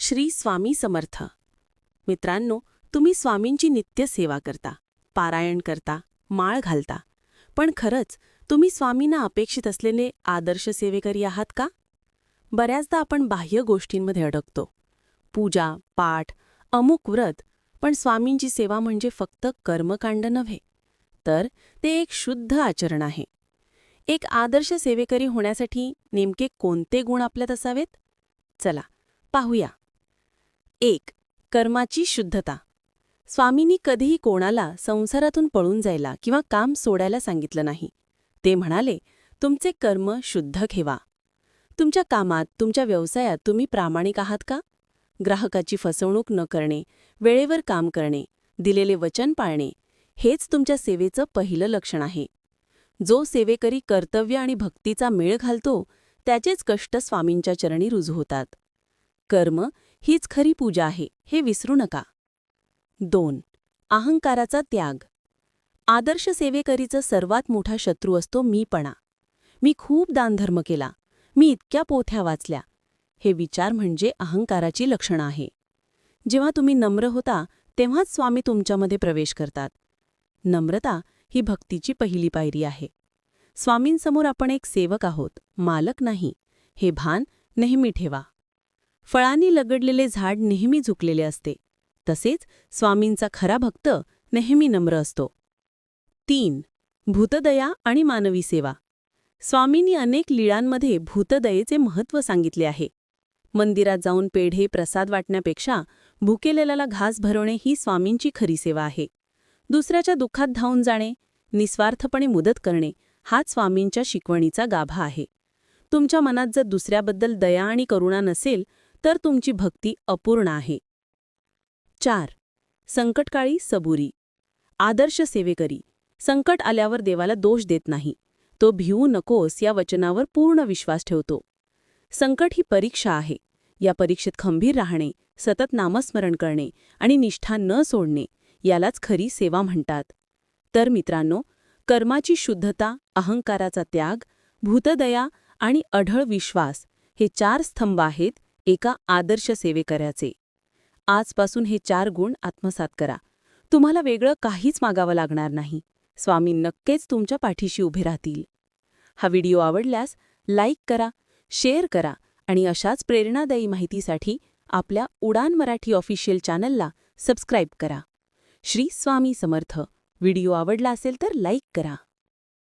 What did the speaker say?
श्री स्वामी समर्थ. मित्रांनो तुम्ही स्वामींची नित्य सेवा करता पारायण करता माळ घालता. पण खरंच तुम्ही स्वामींना अपेक्षित असलेले आदर्श सेवेकरी आहात का? बऱ्याचदा आपण बाह्य गोष्टींमध्ये अडकतो. पूजा पाठ अमुक व्रत पण स्वामींची सेवा म्हणजे फक्त कर्मकांड नव्हे तर ते एक शुद्ध आचरण आहे. एक आदर्श सेवेकरी होण्यासाठी नेमके कोणते गुण आपल्यात असावेत? चला पाहूया. एक कर्माची शुद्धता. स्वामींनी कधीही कोणाला संसारातून पळून जायला किंवा काम सोडायला सांगितलं नाही. ते म्हणाले तुमचे कर्म शुद्ध ठेवा. तुमच्या कामात तुमच्या व्यवसायात तुम्ही प्रामाणिक आहात का? ग्राहकाची फसवणूक न करणे वेळेवर काम करणे दिलेले वचन पाळणे हेच तुमच्या सेवेचं पहिलं लक्षण आहे. जो सेवेकरी कर्तव्य आणि भक्तीचा मेळ घालतो त्याचेच कष्ट स्वामींच्या चरणी रुजू होतात. कर्म हीच खरी पूजा आहे हे विसरू नका. दोन अहंकाराचा त्याग. आदर्श सेवेकरीचा सर्वात मोठा शत्रू असतो मीपणा. मी खूप दानधर्म केला मी इतक्या पोथ्या वाचल्या. हे विचार म्हणजे अहंकाराची लक्षणं आहे. जेव्हा तुम्ही नम्र होता तेव्हाच स्वामी तुमच्यामध्ये प्रवेश करतात. नम्रता ही भक्तीची पहिली पायरी आहे. स्वामींसमोर आपण एक सेवक आहोत मालक नाही. हे भान नेहमी ठेवा. फळांनी लगडलेले झाड नेहमी झुकलेले असते. तसेच स्वामींचा खरा भक्त नेहमी नम्र असतो. तीन भूतदया आणि मानवी सेवा. स्वामींनी अनेक लीळांमध्ये भूतदयेचे महत्त्व सांगितले आहे. मंदिरात जाऊन पेढे प्रसाद वाटण्यापेक्षा भुकेलेल्याला घास भरवणे ही स्वामींची खरी सेवा आहे. दुसऱ्याच्या दुःखात धावून जाणे निस्वार्थपणे मुदत करणे हाच स्वामींच्या शिकवणीचा गाभा आहे. तुमच्या मनात जर दुसऱ्याबद्दल दया आणि करुणा नसेल तर तुमची भक्ती अपूर्ण आहे. चार. संकटकाळी सबुरी. आदर्श सेवेकरी. संकट आल्यावर देवाला दोष देत नाही. तो भिवू नकोस या वचनावर पूर्ण विश्वास ठेवतो. संकट ही परीक्षा आहे. या परीक्षेत खंबीर राहणे सतत नामस्मरण करणे आणि निष्ठा न सोडणे यालाच खरी सेवा म्हणतात. तर मित्रांनो कर्माची शुद्धता अहंकाराचा त्याग भूतदया आणि अढळ विश्वास हे चार स्तंभ आहेत एका आदर्श सेवेकऱ्याचे. आजपासून हे चार गुण आत्मसात करा. तुम्हाला वेगळं काहीच मागावं लागणार नाही. स्वामी नक्कीच तुमच्या पाठीशी उभे राहतील. हा व्हिडिओ आवडल्यास लाईक करा शेअर करा आणि अशाच प्रेरणादायी माहितीसाठी आपल्या उडान मराठी ऑफिशियल चॅनलला सबस्क्राईब करा. श्री स्वामी समर्थ. व्हिडिओ आवडला असेल तर लाईक करा.